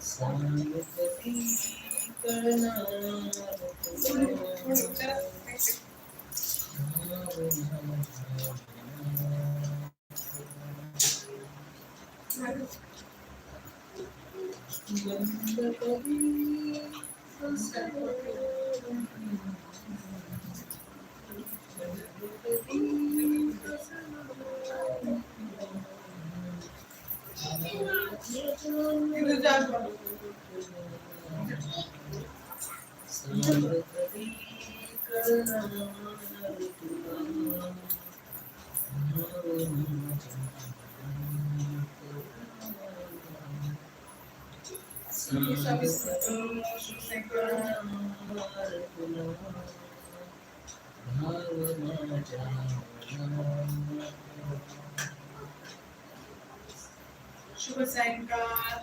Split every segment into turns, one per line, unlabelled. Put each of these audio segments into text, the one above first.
सांग कधी कळणार तुला भाव माझ्या एवढ्या मार्ग सांग कधी कळणार तुला
शुभ सायंकाळ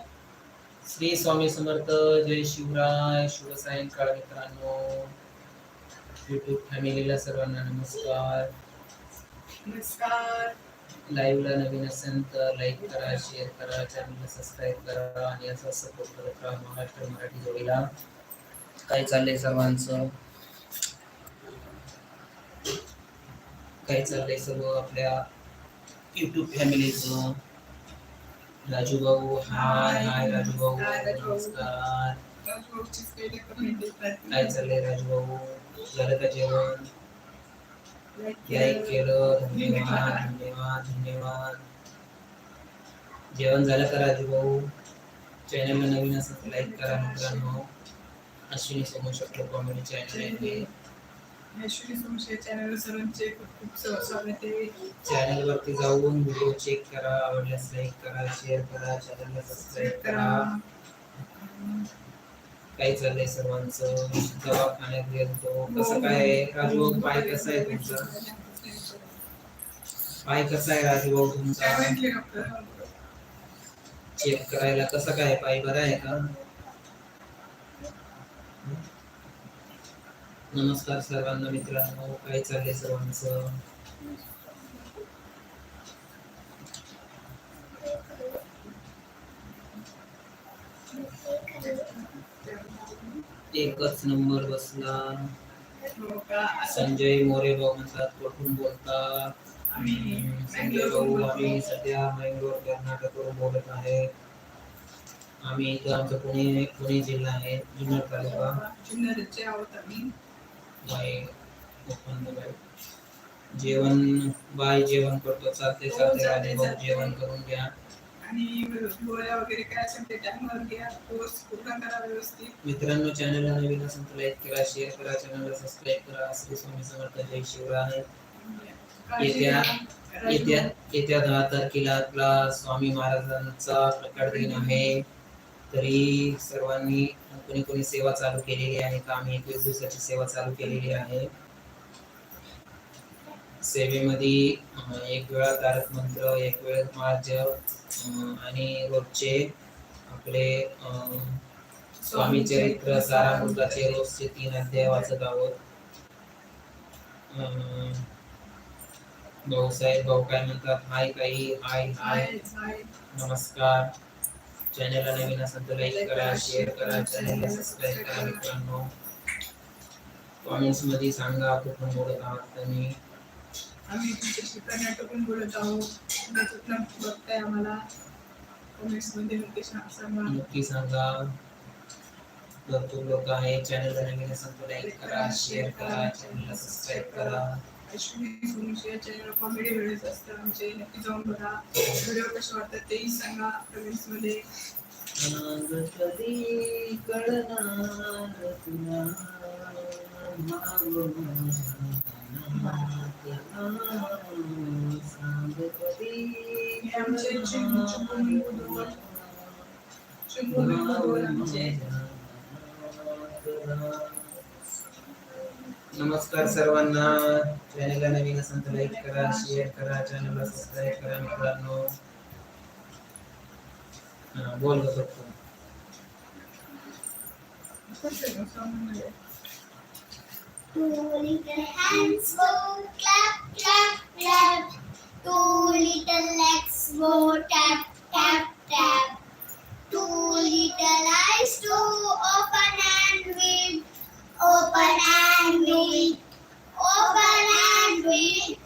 श्री स्वामी समर्थ जय शिवराय शुभ सायंकाळ मित्रांनो. युट्यूब फॅमिलीला सर्वांना नमस्कार.
नमस्कार.
लाईव्हला नवीन असेल तर लाईक करा शेअर करा चॅनलला सबस्क्राईब करा आणि असं सपोर्ट करत राहा महाराष्ट्र मराठी जोडीला. काय चाललंय सर्वांचं? काय चाललंय सर्व आपल्या युट्यूब फॅमिलीचं राजू भाऊ हाय हाय राजू भाऊ. नमस्कार. काय चाललंय राजू भाऊ? झालं का जेवण? लाईक
केलं.
धन्यवाद धन्यवाद धन्यवाद. जेवण झालं का राजू भाऊ? चॅनलला नवीन तर लाईक करा मित्रांनो. अश्विनी समोर शकलो कॉमेडी चॅनल आहे
चॅनल आहे.
चॅनल वरती जाऊन व्हिडिओ चेक करा आवडल्यास लाईक करा शेअर करा चॅनलला सबस्क्राईब करा. काय चाललंय सर्वांचं. दवाखान्यात गेलतो. कसं काय राजभाऊ पाय कसा आहे तुमचा? पाय कसा आहे राजभाऊ तुमचा? चेक करायला कसं काय पाय बरा आहे का? नमस्कार सर्वांना मित्रांनो. काय चाललंय सर्वांचं? एकच नंबर बसला. संजय मोरे भाऊ म्हणतात कुठून बोलता
आम्ही
संजय भाऊ आम्ही सध्या मंगलोर कर्नाटकवरून बोलत आहे आम्ही इथं आमचं पुणे पुणे जिल्हा आहे जुन्नर तालुका.
जुन्नरचे आहोत आम्ही.
जेवण बाय जेवण करतो. चालते चालते. भाऊ जेवण करून घ्या.
आणि गोळ्या वगैरे काय असेल ते टाइमवर घ्या कोर्स पूर्ण करा व्यवस्थित.
मित्रांनो चॅनलला नवीन असेल तर लाईक करा शेअर करा चॅनलला सबस्क्राईब करा. श्री स्वामी समर्थ जय शिवराय. येत्या येत्या येत्या दहा तारखेला आपला स्वामी महाराजांचा प्रकट दिन आहे. तरी सर्वांनी कोणी कोणी सेवा चालू केलेली आहे का आम्ही एकवीस दिवसाची सेवा चालू केलेली आहे. सेवेमध्ये एक वेळा तारक मंत्र एक वेळ मार्ज आणि रोजचे आपले स्वामी चरित्र सारामृताचे रोजचे तीन अध्याय वाचत आहोत. भाऊ साहेब भाऊ काय म्हणतात? हाय काही हाय हाय. नमस्कार. चॅनलला नवीन असेल तर लाईक करा शेअर करा चॅनलला सबस्क्राईब करा मित्रांनो. कॉमेंट्समध्ये सांगा कुठून बोलत आहात तुम्ही.
आम्ही तुमच्याशी कर्नाटकून बोलत आहोत. तुम्ही कुठलं बघताय आम्हाला. कमेंट्समध्ये नक्की सांग-
नक्की सांगा. भरपूर लोक आहे चॅनलला नवीन असेल तर लाईक करा शेअर करा. चॅनलला सबस्क्राईब करा.
अश्विनी चॅनल कॉमेडी व्हिडिओज असतात आमचे. नक्की जाऊन बघा. व्हिडिओ कसे वाटतात तेही सांगा
कमेंट्समध्ये. कधी कळणार तुला. मागं नमस्कार सर्वांना. चॅनलला नवीन असेल तर लाईक करा शेअर करा चॅनलला सबस्क्राईब करा मित्रांनो. बोल ग
Two little hands go clap, clap, clap. Two little legs go tap, tap, tap. Two little eyes to open and read, open and read, open and read.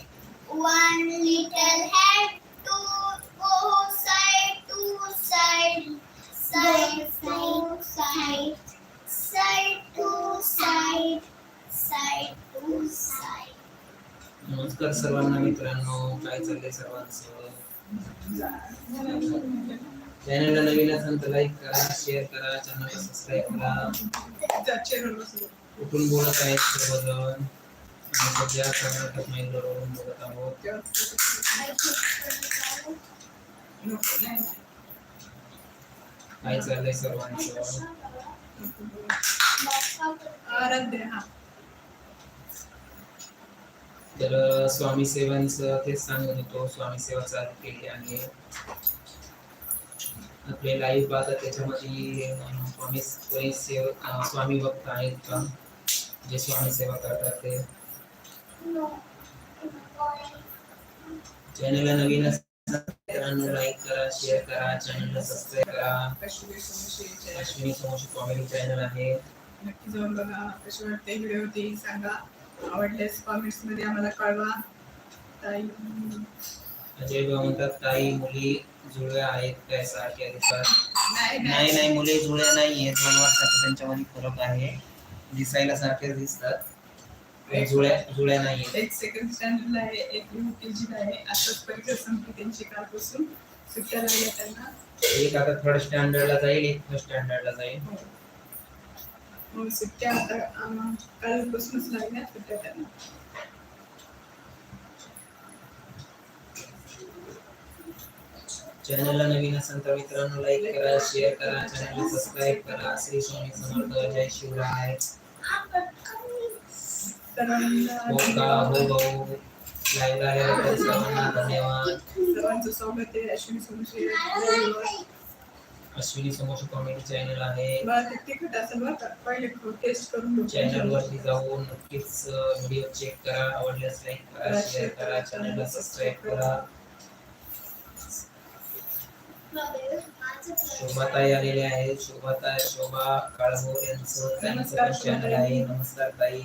One little head
नमस्कार सर्वांना मित्रांनो. काय चाललंय सर्वांचं? चॅनलला नवीन असेल तर लाईक करा शेअर करा चॅनलला सबस्क्राईब करा. कुठून बोलत आहेत सर्वजण? सध्या कर्नाटक महिंद्रावरून बोलत आहोत. काय चाललंय सर्वांचं?
आराध्य हा.
तर स्वामी सेवांचं तेच सांगत होतो. स्वामी सेवा चालू केली आणि आपले लाईव्ह पाहतात त्याच्यामध्ये स्वामी कोणी सेवक स्वामी भक्त आहेत का जे स्वामी सेवा करतात ते. चॅनलला नवीन मित्रांनो लाईक करा शेअर करा चॅनलला सबस्क्राईब करा.
अश्विनी सोमशी
समोशी कॉमेडी चॅनल आहे.
नक्की जाऊन बघा. कशी वाटते? व्हिडिओ ती सांगा. आवडल्यास कॉमेंट्समध्ये आम्हाला कळवा. ताई.
अजय भाऊ म्हणतात काही मुली जुळव्या आहेत काय सारख्या दिसतात
नाही
नाही. नाही मुली जुळ्या नाहीये दोन वर्षाचा त्यांच्यामध्ये फरक आहे. दिसायला सारख्याच दिसतात. जुळ्या जुळ्या नाहीये
एक सेकंड स्टँडर्डला आहे एक युकेजीला आहे. आताच परीक्षा संपली त्यांची कालपासून. सुट्ट्या लागल्या त्यांना.
एक आता थर्ड स्टँडर्डला जाईल एक फर्स्ट स्टँडर्डला जाईल.
हो. मग सुट्ट्या आता कालपासूनच लागल्या सुट्ट्या त्यांना
चॅनलला नवीन असेल तर मित्रांनो लाईक करा शेअर करा चॅनलला सबस्क्राईब करा श्री स्वामी समर्थ जय शिवराय
सर्वांना
हो भाऊ लाईव्ह आल्याबद्दल सर्वांना धन्यवाद
सर्वांचं स्वागत आहे अश्विनी सोमशी
अश्विनी समोर कॉमेडी चॅनल आहे.
तिखट असेल पहिले टेस्ट करून.
चॅनल वरती जाऊन नक्कीच व्हिडिओ चेक करा. आवडल्यास लाईक करा शेअर करा. चॅनलला सबस्क्राईब करा. शोभाताई आलेले आहेत. शोभाताई शोभा काळभोर यांचं त्यांचं चॅनल आहे. नमस्कार ताई.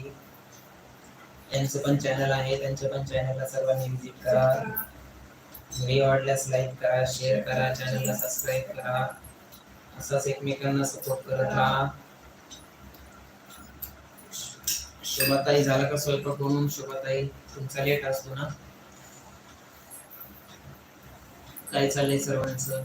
यांचं पण चॅनल आहे. त्यांच्या पण चॅनलला सर्वांनी व्हिजिट करा. व्हिडिओ आवडल्यास लाईक करा शेअर करा. चॅनलला सबस्क्राईब करा. असाच एकमेकांना सपोर्ट करत राहा. शोभाताई झाला का स्वयंपाक बनवून? शोभाताई तुमचा लेट असतो ना? काय चाललंय सर्वांचं?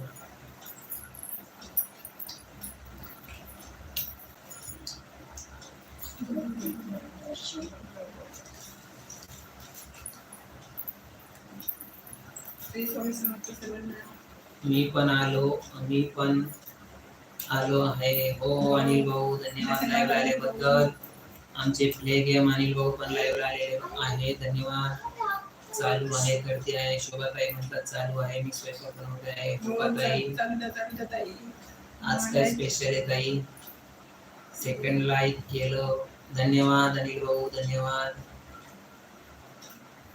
मी पण आलो मी पण आलो आहे. हो अनिल भाऊ धन्यवाद लाईव्ह आल्याबद्दल. आमचे प्ले गेम अनिल भाऊ पण लाईव्ह आले आहे. धन्यवाद. चालू आहे करते आहे. शोभाताई म्हणतात चालू आहे. मी स्वयंपाक बनवते आहे.
हो,
शोभाताई
ताई.
आज काय स्पेशल आहे ताई? सेकंड लाईक केलं. धन्यवाद अनिल भाऊ धन्यवाद.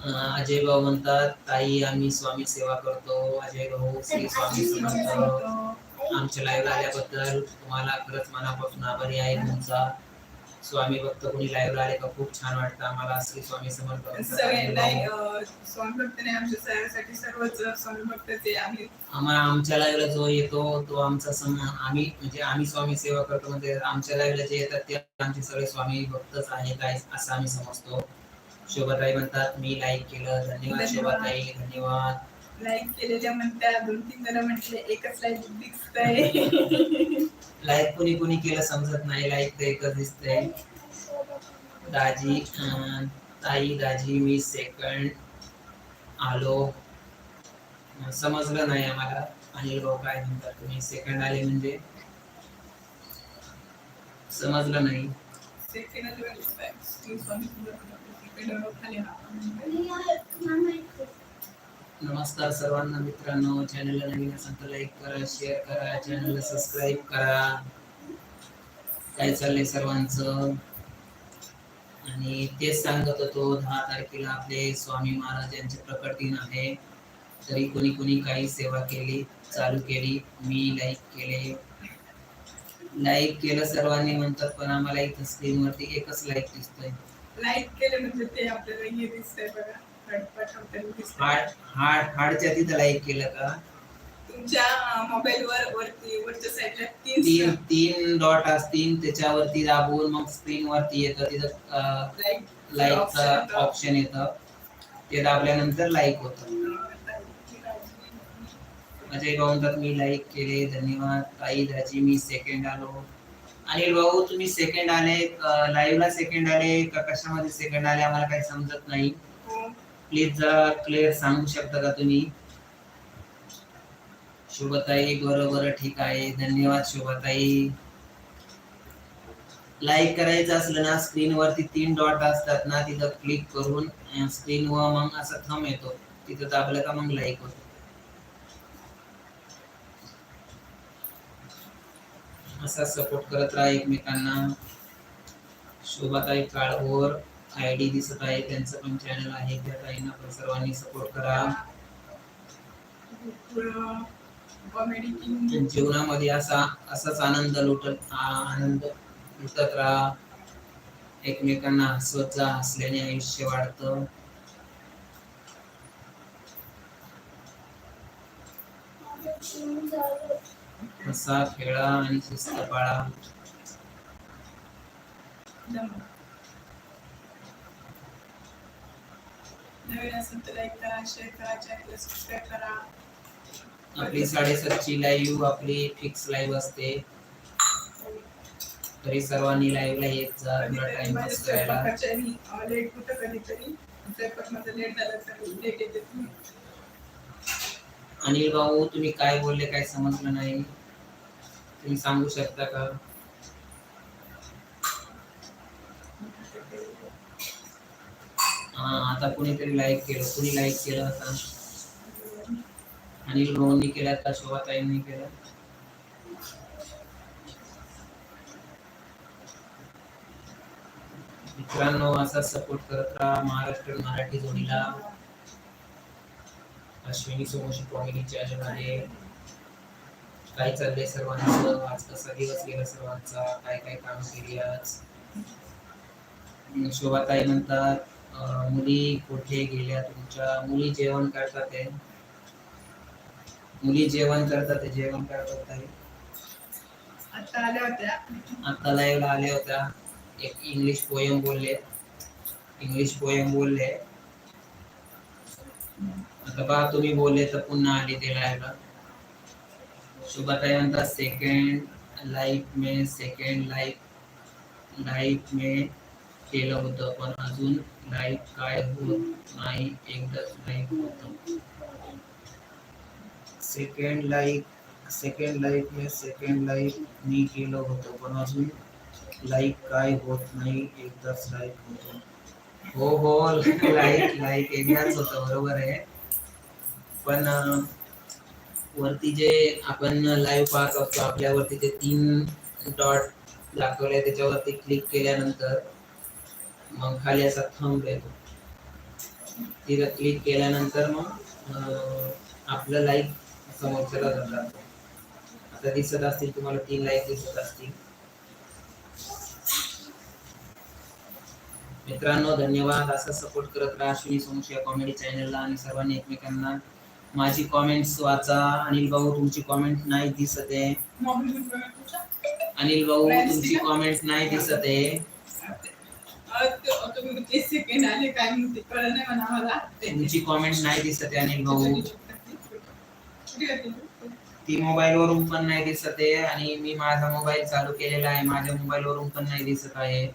अजय भाऊ म्हणतात ताई आम्ही स्वामी सेवा करतो. अजय भाऊ श्री स्वामी समर्थ. आमच्या लाईव्ह आल्याबद्दल तुम्हाला खरंच मनापासून आभारी आहे. तुमचा स्वामी भक्त कोणी लाईव्ह आले का खूप छान वाटतं. आम्हाला श्री स्वामी समर्थ.
अं, स्वामी भक्त नाही आमच्या सगळ्यासाठी सर्वच स्वामी भक्तच
आम्हाला आमच्या लाईव्हला जो येतो तो आमचा सम आम्ही म्हणजे आम्ही स्वामी सेवा करतो म्हणजे आमच्या लाईव्हला जे येतात ते आमचे सगळे स्वामी भक्तच आहेत काय असं आम्ही समजतो. शोभाताई म्हणतात मी लाईक केलं धन्यवाद
धन्यवाद.
शोभाताई धन्यवाद.
लाईक केलेल्या म्हणत्या दोन तीन जण म्हटले एकच लाईक दिसतंय
लाईक कोणी कोणी केलं समजत नाही लाईक तर एकच दिसतंय. दाजी ताई दाजी मी सेकंड आलो. समजलं नाही आम्हाला अनिल भाऊ काय म्हणतात तुम्ही? सेकंड आले म्हणजे? समजलं नाही.
सेकंड स्वामी समर्थ सेकंड खाली हा
नमस्कार सर्वांना मित्रांनो. चॅनलला नवीन असेल तर लाईक करा शेअर करा. चॅनलला सबस्क्राईब करा. काय चाललंय सर्वांचं? आणि तेच सांगत होतो दहा तारखेला आपले स्वामी महाराज यांचे प्रकट दिन आहे. तरी कोणी कोणी काही सेवा केली चालू केली. मी लाईक केले. लाईक केलं सर्वांनी म्हणतात पण आम्हाला इथं स्क्रीनवरती एकच लाईक दिसतोय.
लाईक केलं म्हणजे ते आपल्याला हे दिसतंय बघा.
हार्ट हार्ट हार्टच्या तिथं लाईक केलं का?
तुमच्या मोबाईल वर वरती वरच्या साईडला तीन
तीन तीन डॉट असतील त्याच्यावरती दाबून मग स्क्रीन वरती येतं तिथं
लाईक
लाईकचं ऑप्शन येतं. ते दाबल्यानंतर लाईक होतं. अजय भाऊ म्हणतात मी लाईक केले. धन्यवाद. ताई दाजी मी सेकंड आलो. अनिल भाऊ तुम्ही सेकंड आले. लाईव्ह ला सेकंड आले का कशामध्ये सेकंड आले? आम्हाला काही समजत नाही. प्लीज जरा क्लिअर सांगू शकता का तुम्ही? शुभताई बरोबर ठीक आहे. धन्यवाद शुभताई. लाईक करायचं असलं ना स्क्रीन वरती तीन डॉट असतात ना तिथं क्लिक करून स्क्रीन वर मग असा थम येतो. तिथं दाबलं का मग लाईक होतो. असा सपोर्ट करत राहा एकमेकांना. शोभाताई काळभोर. आय डी दिसत आहे त्यांचं पण चॅनल आहे. त्या ताईंना पण सर्वांनी सपोर्ट करा. जीवनामध्ये असा असाच आनंद लुटत आनंद लुटत राहा. एकमेकांना हसवत जा हसल्याने आयुष्य वाढतं. हसा खेळा आणि शिस्त पाळा.
नवीन असेल तर लाईक करा शेअर करा चॅनलला सबस्क्राईब करा
आपली साडेसातची लाईव्ह आपली फिक्स लाईव्ह असते. तरी सर्वांनी लाईव्हला येत जा पास करायला.
लेट कुठं कधीतरी स्वयंपाक माझा लेट झाला तर लेट येते तुम्ही
अनिल भाऊ तुम्ही काय बोलले काय समजलं नाही? तुम्ही सांगू शकता का? आता कुणीतरी लाईक केलं कुणी लाईक केलं आता. अनिल भाऊंनी केलं का शोभाताईंनी केलं. मित्रांनो असा सपोर्ट करत राहा महाराष्ट्र मराठी जोडीला. अश्विनी सोमोशी कॉमेडी आहे. काय चाललंय सर्वांचं? आज कसा दिवस गेला सर्वांचा? काय काय काम केली आज? शोभाताई म्हणतात मुली कुठे गेल्या? तुमच्या मुली जेवण करतात आहे. मुली जेवण करतात आहे, जेवण करतात आहे.
आता आल्या होत्या.
आता लाईव्हला आल्या होत्या. एक इंग्लिश पोयम बोलले. इंग्लिश पोयम बोलले. आता बा तुम्ही बोलले तर पुन्हा आली ते लाईव्हला शुभाताई म्हणतात सेकंड लाईफ मे सेकंड लाईफ लाईफ मे केलं होतं पण अजून लाईफ काय होत नाही एकदाच लाईफ होतं. सेकंड लाईफ सेकंड लाईफ मे सेकंड लाईफ मी केलं होतं पण अजून लाईक काय होत नाही एकदाच लाईक होतो. हो हो लाईक लाईक एकदाच होतं बरोबर आहे. पण वरती जे आपण लाईव्ह पाहत असतो आपल्यावरती ते तीन डॉट दाखवले त्याच्यावरती क्लिक केल्यानंतर मग खाली असा थंब येतो. तिथं क्लिक केल्यानंतर मग आपलं लाईक समोरच्याला जातात आता दिसत असतील तुम्हाला तीन लाईक दिसत असतील. मित्रांनो धन्यवाद. असा सपोर्ट करत राहा अश्विनी सोमशिया कॉमेडी चॅनलला आणि सर्वांनी एकमेकांना. माझी कॉमेंट्स वाचा. अनिल भाऊ तुमची कॉमेंट नाही दिसत आहे. अनिल भाऊ तुमची कॉमेंट नाही दिसत आहे. तुमची कॉमेंट नाही दिसत अनिल भाऊ? ती मोबाईल वरून पण नाही दिसत आहे आणि मी माझा मोबाईल चालू केलेला आहे. माझ्या मोबाईल वरून पण नाही दिसत आहे.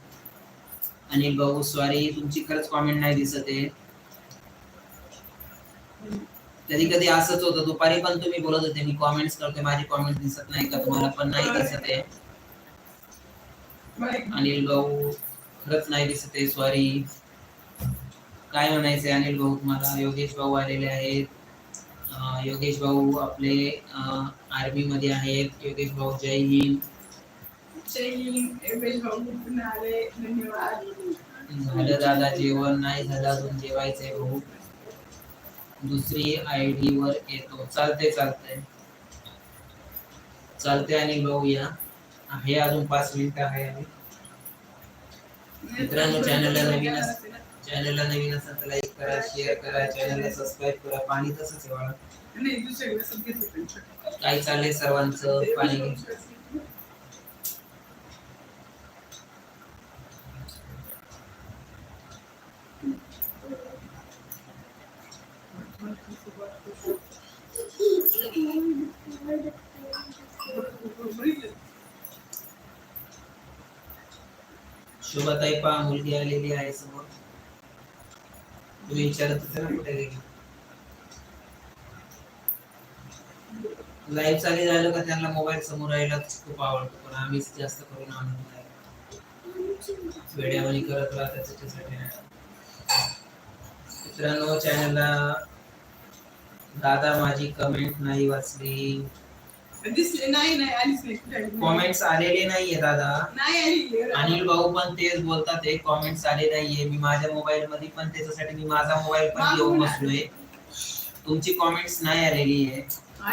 अनिल भाऊ सॉरी तुमची खरंच कॉमेंट नाही दिसत आहे. कधी कधी असंच होतं. दुपारी पण तुम्ही बोलत होते मी कॉमेंट्स करते माझी कॉमेंट दिसत नाही का? तुम्हाला पण नाही दिसत आहे. अनिल भाऊ खरंच नाही दिसत आहे सॉरी काय म्हणायचंय अनिल भाऊ तुम्हाला? योगेश भाऊ आलेले आहेत. योगेश भाऊ आपले आर्मी मध्ये आहेत. योगेश भाऊ जय हिंद.
जय हिंद. एवढेच भाऊ पुन्हा आले. धन्यवाद.
झालं दादा जेवण. नाही झालं अजून जेवायचंय भाऊ. दुसरी आय डी वर येतो. चालते चालतंय. चालते आणि भाऊ या. आहे अजून पाच मिनिटं आहे. आणि मित्रांनो, channel ला नवीन चॅनलला नवीन असेल तर लाईक करा शेअर करा चॅनलला सबस्क्राईब करा. पाणी तसंच
घेतलं
काय चाललंय सर्वांचं? पाणी घे. शोभाताई पहा मुलगी आलेली आहे समोर. तुम्ही विचारत होते ना कुठे गेली. लाईव्ह चालू झालं का त्यांना मोबाईल समोर राहायला खूप आवडतो पण आम्हीच जास्त करून आणत नाही वेड्यावानी करत राहतात त्याच्यासाठी. मित्रांनो चॅनलला दादा माझी कमेंट नाही वाचली.
दिसले नाही नाही आलीच नाही. कुठे आली?
कॉमेंट्स आलेले नाहीये दादा.
नाही आली
अनिल भाऊ पण तेच बोलतात ते कॉमेंट्स आले नाहीये. मी माझ्या मोबाईल मध्ये पण त्याच्यासाठी मी माझा मोबाईल पण घेऊन बसलोय. तुमची कॉमेंट्स नाही आलेली आहे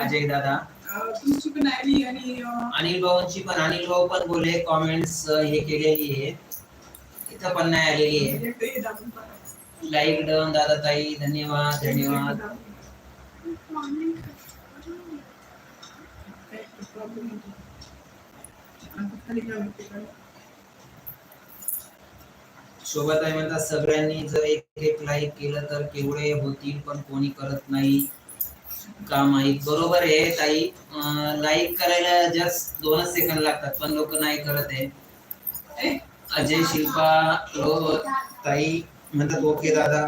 अजय दादा.
अं, तुमची पण आली आणि अं,
अनिल भाऊंची पण अनिल भाऊ पण बोलले कॉमेंट्स हे केलेली आहे. इथं पण नाही आलेली आहे.
एकटं हे दाबून पाहा.
लाईक डन दादा ताई. धन्यवाद धन्यवाद.
नाही.
आहे म्हणतात सगळ्यांनी जर एक एक लाईक केलं तर केवढे होतील पण कोणी करत नाही. का माहीत बरोबर आहे ताई. लाईक करायला जस्ट दोनच सेकंद लागतात पण लोक नाही करत आहे. अजय शिल्पा लो ताई म्हणतात ओके दादा.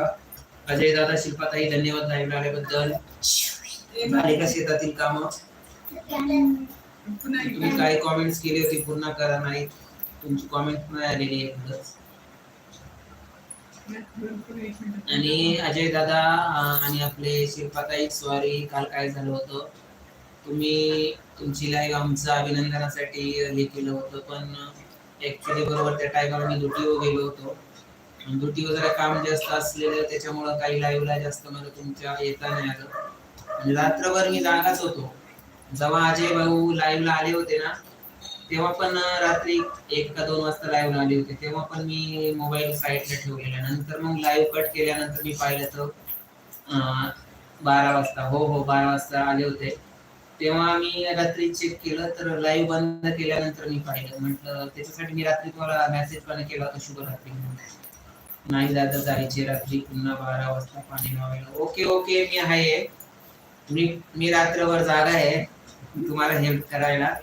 अजय दादा शिल्पा ताई धन्यवाद लाईव्ह आल्याबद्दल. शेतातील काम. तुम्ही काही कॉमेंट्स केले होते पूर्ण करा नाही तुमची कॉमेंट नाही आलेली आहे आणि अजय दादा आणि आपले शिल्पाताई सॉरी काल काय झालं होतं? तुम्ही तुमची लाईव्ह आमचं अभिनंदनासाठी हे केलं होतं पण ऍक्च्युली बरोबर त्या टायमाला मी ड्युटीवर गेलो होतो. ड्युटीवर जरा काम जास्त असलेलं त्याच्यामुळं काही लाईव्हला जास्त मला तुमच्या येता नाही आलं. रात्रभर मी जागाच होतो. जेव्हा अजय भाऊ लाईव्हला आले होते ना तेव्हा पण रात्री एक का दोन वाजता लाईव्ह आले होते. तेव्हा पण मी मोबाईल साईडला ठेवलेला. नंतर मग लाईव्ह कट केल्यानंतर मी पाहिलं तर बारा वाजता हो हो बारा वाजता आले होते. तेव्हा मी रात्री चेक केलं तर लाईव्ह बंद केल्यानंतर मी पाहिलं. म्हटलं त्याच्यासाठी मी रात्री तुम्हाला मेसेज पण केला होता शुभ रात्री. नाही दादा जायचे रात्री. पुन्हा बारा वाजता पाणी मावायला ओके ओके मी आहे. मी मी रात्रभर जागा आहे. तुम्हाला हेल्प करायला.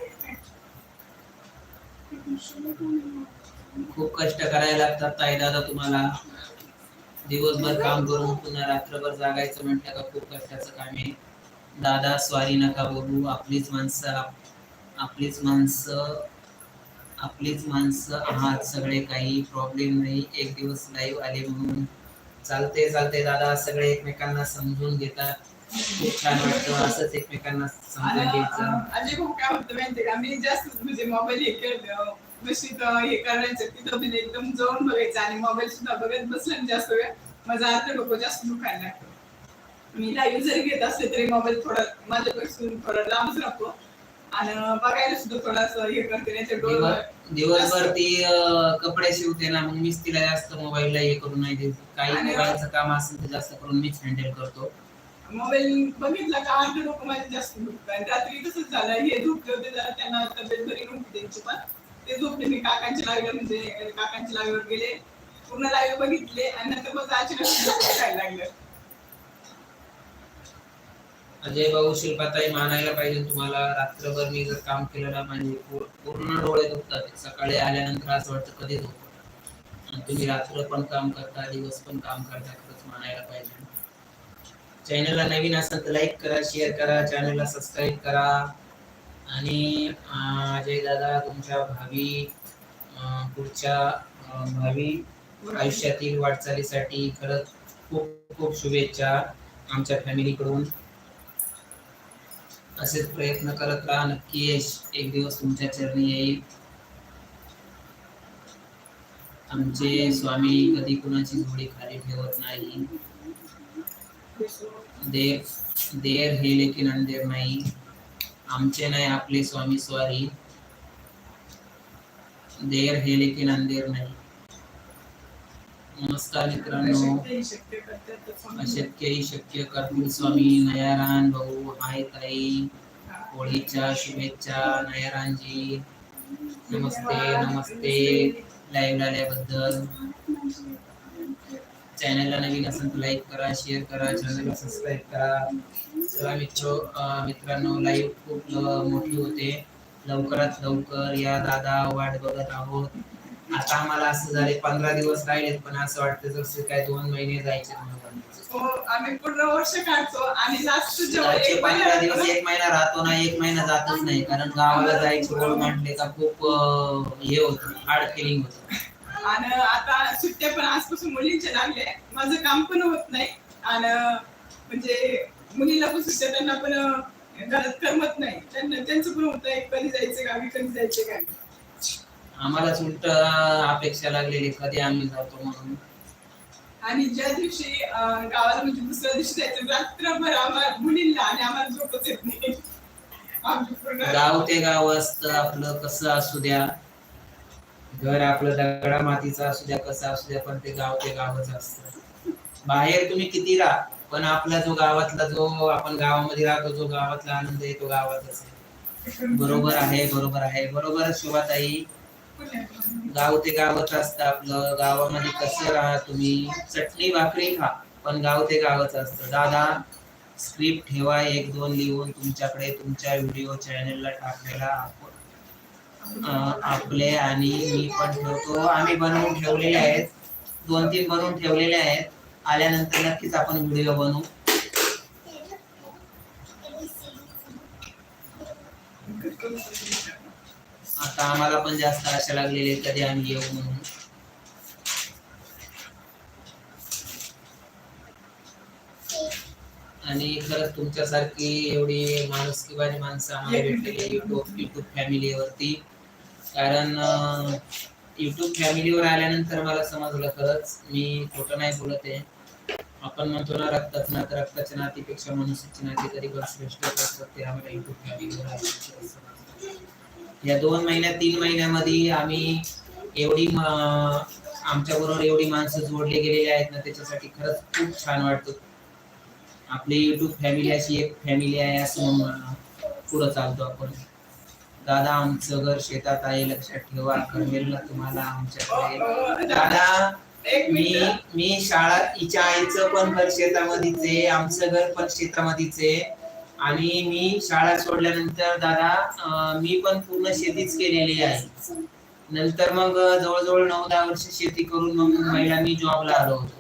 खूप कष्ट करायला लागतात ताई दादा तुम्हाला. दिवसभर काम करून पुन्हा रात्रभर जागायचं म्हटलं का खूप कष्टाचं काम आहे. दादा स्वारी नका बोलू. आपलीच माणसं आपलीच माणसं आपलीच माणसं आहात. सगळे काही प्रॉब्लेम नाही. एक दिवस लाईव्ह आले म्हणून. चालते चालते दादा. सगळे एकमेकांना समजून घेतात. खूप छान वाटतं असंच एकमेकांना समजून घ्यायचं.
अजय भाऊ काय होतं माहितीये का? मी जास्त म्हणजे मोबाईल हे केलं. बशीत हे करायचं तिथं म्हणजे एकदम जवळ बघायचं आणि मोबाईल सुद्धा बघत बसलं ना जास्त वेळ माझा अर्थ डोकं जास्त दुखायला लागतं मी लाईव्ह जरी घेत असले तरी मोबाईल थोडा माझ्यापासून थोडा लांबच राहतो. आणि बघायला सुद्धा थोडासा हे करते डोळ्यावर
दिवस- दिवसभर ती कपडे शिवते ना मग मीच तिला जास्त मोबाईलला हे करून नाही देत. काही मोबाईलचं काम असेल तर जास्त करून मीच हँडल करतो.
मोबाईल बघितला का? अर्ध डोकं माझे जास्त दुखतं. आणि रात्री तसंच झालं. हे झोपले होते जरा त्यांना तब्येत बरी नव्हती त्यांची पण. ते झोपले. मी काकांच्या लाईव्ह म्हणजे काकांच्या लाईव्हवर गेले. पूर्ण लाईव्ह बघितले. आणि नंतर मग अचानक खायला लागलं.
अजय भाऊ शिल्पाताई मानायला पाहिजे तुम्हाला. रात्रभर मी जर काम केलं ना म्हणजे पूर्ण डोळे दुखतात. सकाळी आल्यानंतर असं वाटतं कधी झोप तुम्ही रात्र पण काम करता दिवस पण काम करता खरंच मानायला पाहिजे. चॅनलला नवीन असेल तर लाईक करा शेअर करा चॅनलला सबस्क्राईब करा. आणि अजय दादा तुमच्या भावी पुढच्या भावी आयुष्यातील वाटचालीसाठी खरंच खूप खूप शुभेच्छा आमच्या फॅमिलीकडून असेच प्रयत्न करत राहा. नक्की यश एक दिवस तुमच्या चरणी येईल. आमचे स्वामी कधी कुणाची जोडी खाली ठेवत नाही. देर देर हे लेकिन अंधेर नाही. आमचे नाही आपले स्वामी स्वारी. देर हे लेकिन अंधेर नाही. नमस्कार मित्रांनो.
अशक्यही शक्य स्वामी.
करतील स्वामी नयारान भाऊ. हाय ताई. होळीच्या शुभेच्छा नयारानजी नमस्ते नमस्ते. लाईव्ह आल्याबद्दल चॅनलला नवीन असेल तर लाईक करा शेअर करा चॅनलला सबस्क्राईब करा. चला मित्र मित्रांनो लाईव्ह खूप मोठी होते. लवकरात लवकर या दादा वाट बघत आहोत. आता आम्हाला असं झाले पंधरा दिवस राहिलेत पण असं वाटतं जसं काय दोन महिने जायचे
हो आम्ही पूर्ण वर्ष काढतो. आणि लास्ट जेव्हा
जायचे
एक
पंधरा दिवस एक महिना राहतो ना एक महिना जातच नाही. कारण गावाला जायचं म्हटले का खूप हे होतं हार्ड फिलिंग होतं.
आणि आता सुट्ट्या पण आजपासून मुलींचे लागले माझं काम पण होत नाही. आणि म्हणजे मुलीला पण सुट्ट्या त्यांना पण घरात करमत नाही. त्यांना त्यांचं पण होतं कधी जायचं गावी कधी जायचं गावी.
आम्हालाच उलट अपेक्षा लागलेली कधी आम्ही जातो म्हणून.
आणि ज्या दिवशी अं, गावाला म्हणजे दुसऱ्या दिवशी जायचं रात्रभर आम्हाला मुलींना आणि आम्हाला झोपच येत नाही. आमची पूर्ण
गाव ते गाव असतं आपलं कसं असू द्या. घर आपलं दगडा मातीचं असू द्या कसं असू द्या पण ते गाव ते गावच असतं. बाहेर तुम्ही किती राहा पण आपला जो गावातला जो आपण गावामध्ये राहतो जो गावातला आनंद आहे तो गावातच आहे. बरोबर आहे बरोबर आहे बरोबर शिवाताई गाव ते गावच असतं आपलं गावामध्ये कसं राहा तुम्ही? चटणी भाकरी खा पण गाव ते गावच असतं. दादा स्क्रिप्ट ठेवा एक दोन लिहून तुमच्याकडे तुमच्या व्हिडिओ चॅनेलला टाकलेला आपण आपले आणि मी पण ठेवतो. आम्ही बनवून ठेवलेले आहेत. दोन तीन बनवून ठेवलेले आहेत. आल्यानंतर नक्कीच आपण व्हिडिओ बनवू. आता आम्हाला पण जास्त आशा लागलेली आहे कधी आम्ही येऊ म्हणून. आणि खरंच तुमच्यासारखी एवढी माणुसकीवाली माणसं आम्हाला भेटलेली युट्यूब युट्यूब फॅमिलीवरती कारण युट्यूब फॅमिलीवर आल्यानंतर मला समजलं खरंच मी खोटं नाही बोलत आहे. आपण म्हणतो ना रक्ताच नात रक्ताच्या नातीपेक्षा मनुष्याची नाती तरी पण श्रेष्ठ असतात ते आम्हाला युट्यूब फॅमिलीवर आल्यानंतर या दोन महिन्यात तीन महिन्यामध्ये आम्ही एवढी आमच्या बरोबर एवढी माणसं जोडले गेलेली आहेत ना त्याच्यासाठी खरंच खूप छान वाटतं. आपली युट्यूब फॅमिली अशी एक फॅमिली आहे असं म्हणून पुढं चालतो आपण. दादा आमचं घर शेतात आहे लक्षात ठेवा करमेल ना तुम्हाला आमच्याकडे. दादा मी मी शाळा हिच्या आईचं पण घर शेतामध्येच आहे आमचं घर पण शेतामध्येच आहे. आणि मी शाळा सोडल्यानंतर दादा मी पण पूर्ण शेतीच केलेली आहे. नंतर मग जवळजवळ नऊ दहा वर्ष शेती करून मग मुंबईला मी जॉबला आलो होतो.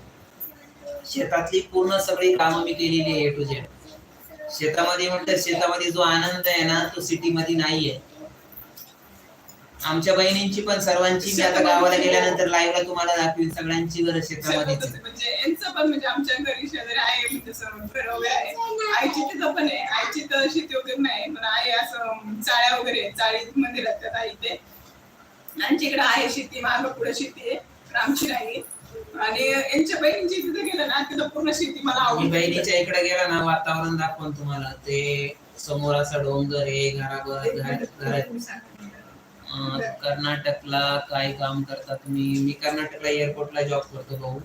शेतातली पूर्ण सगळी कामं मी केलेली आहे टू झेड शेतामध्ये म्हटलं शेतामध्ये जो आनंद आहे ना तो सिटी मध्ये नाहीये. आमच्या बहिणींची पण सर्वांची मी आता गावाला गेल्यानंतर लाईव्हला तुम्हाला दाखवीन सगळ्यांची घर शेतामध्येच आहे.
म्हणजे यांचं पण म्हणजे आमच्या घरी शेजारी आहे म्हणजे सर्व घर वगैरे आहे. आईची तिथं पण आहे. आईची तर शेती वगैरे नाही पण आहे असं चाळ्या वगैरे. चाळीत मध्ये राहतात आई ते आमच्या इकडे आहे शेती मागं पुढे शेती आहे पण आमची नाही. आणि यांच्या बहिणीची तिथे गेलं ना तिथं पूर्ण शेती मला
मी
आवडते.
बहिणीच्या इकडे गेला ना वातावरण दाखवून तुम्हाला. ते समोर असा डोंगर आहे घरावर घरात कर्नाटकला काय काम करता तुम्ही? मी कर्नाटकला एअरपोर्टला जॉब करतो भाऊ.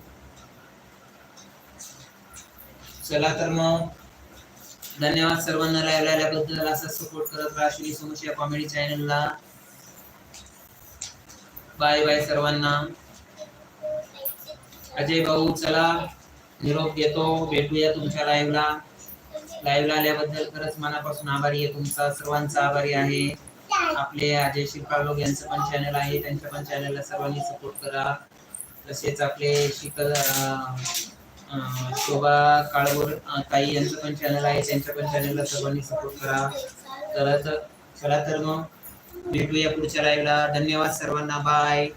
चला तर मग. धन्यवाद सर्वांना लाईव्ह आल्याबद्दल. असा सपोर्ट करत राहा. समस्या कॉमेडी चॅनलला. बाय बाय सर्वांना. अजय भाऊ चला. निरोप घेतो. भेटूया तुमच्या लाईव्हला लाईव्हला आल्याबद्दल खरंच मनापासून आभारी आहे. तुमचा सर्वांचा आभारी आहे. आपले अजय शिरपालोक यांचं पण चॅनल आहे. त्यांच्या पण चॅनलला सर्वांनी सपोर्ट करा. तसेच आपले शिकल शोभा काळभोर ताई यांचं पण चॅनल आहे. त्यांच्या पण चॅनलला सर्वांनी सपोर्ट करा. तर चला तर मग भेटूया पुढच्या लाईव्हला धन्यवाद सर्वांना. बाय